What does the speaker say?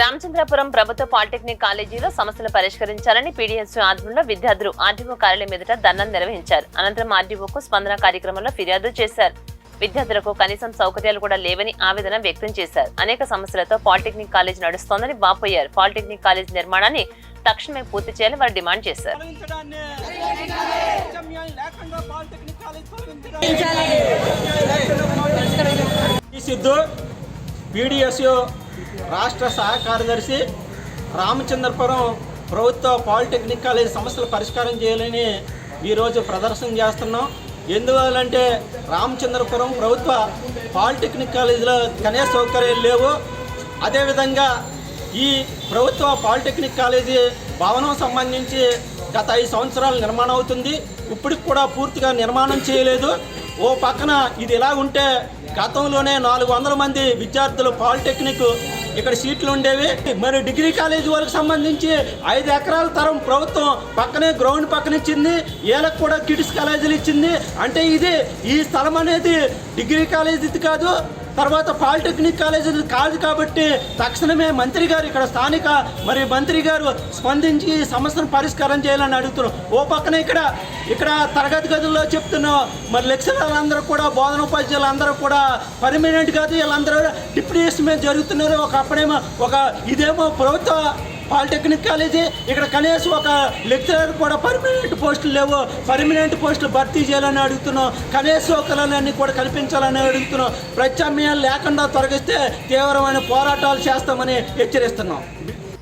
రామచంద్రపురం ప్రభుత్వ పాలిటెక్నిక్ కాలేజీలో సమస్యలు పరిష్కరించాలని పీడీఎస్ ఆధ్వర్యంలో విద్యార్థులు ఆర్డీఓ కార్యాలయం ఎదుట ధర్నాలు నిర్వహించారు. అనంతరం ఆర్డీఓకు స్పందన కార్యక్రమంలో ఫిర్యాదు చేశారు. విద్యార్థులకు కనీసం సౌకర్యాలు కూడా లేవని ఆవేదన వ్యక్తం చేశారు. అనేక సమస్యలతో పాలిటెక్నిక్ కాలేజ్ నడుస్తోందని వాపోయారు. పాలిటెక్నిక్ కాలేజ్ నిర్మాణాన్ని తక్షణమే పూర్తి చేయాలని వారు డిమాండ్ చేశారు. సిద్ధు పీడిఎస్యు రాష్ట్ర సహాయ కార్యదర్శి రామచంద్రపురం ప్రభుత్వ పాలిటెక్నిక్ కాలేజ్ సమస్యలు పరిష్కారం చేయాలని ఈరోజు ప్రదర్శన చేస్తున్నాం. ఎందువల్లంటే రామచంద్రపురం ప్రభుత్వ పాలిటెక్నిక్ కాలేజీలో కనీస సౌకర్యాలు లేవు. అదేవిధంగా ఈ ప్రభుత్వ పాలిటెక్నిక్ కాలేజీ భవనం సంబంధించి గత ఐదు సంవత్సరాలు నిర్మాణం అవుతుంది. ఇప్పటికి కూడా పూర్తిగా నిర్మాణం చేయలేదు. ఓ పక్కన ఇది ఎలా ఉంటే గతంలోనే నాలుగు వందల మంది విద్యార్థులు పాలిటెక్నిక్ ఇక్కడ సీట్లు ఉండేవి. మరి డిగ్రీ కాలేజీ వాళ్ళకి సంబంధించి ఐదు ఎకరాల తరం ప్రభుత్వం పక్కనే గ్రౌండ్ పక్కన ఇచ్చింది. వీళ్ళకి కూడా కిడ్స్ కాలేజీలు ఇచ్చింది. అంటే ఇది ఈ స్థలం అనేది డిగ్రీ కాలేజీది కాదు. తర్వాత పాలిటెక్నిక్ కాలేజీ కాదు కాబట్టి తక్షణమే మంత్రి గారు ఇక్కడ స్థానిక మరి మంత్రి గారు స్పందించి సమస్యను పరిష్కారం చేయాలని అడుగుతున్నాం ఓ పక్కన ఇక్కడ ఇక్కడ తరగతి గదుల్లో చెప్తున్న మరి లెక్చరర్లందరూ కూడా బోధన ఉపాధ్యాయులు అందరూ కూడా పర్మనెంట్ కాదు వీళ్ళందరూ డిప్యూటేషన్ మీద జరుగుతున్నారు. ఒక అప్పుడేమో ఒక ఇదేమో ప్రభుత్వ పాలిటెక్నిక్ కాలేజీ. ఇక్కడ కనీసం ఒక లెక్చరర్ కూడా పర్మనెంట్ పోస్టులు లేవు. పర్మనెంట్ పోస్టులు భర్తీ చేయాలని అడుగుతున్నాం. కనీస సౌకర్యాలన్నీ కూడా కల్పించాలని అడుగుతున్నాం. ప్రత్యామ్నాయాలు లేకుండా తొలగిస్తే తీవ్రమైన పోరాటాలు చేస్తామని హెచ్చరిస్తున్నాం.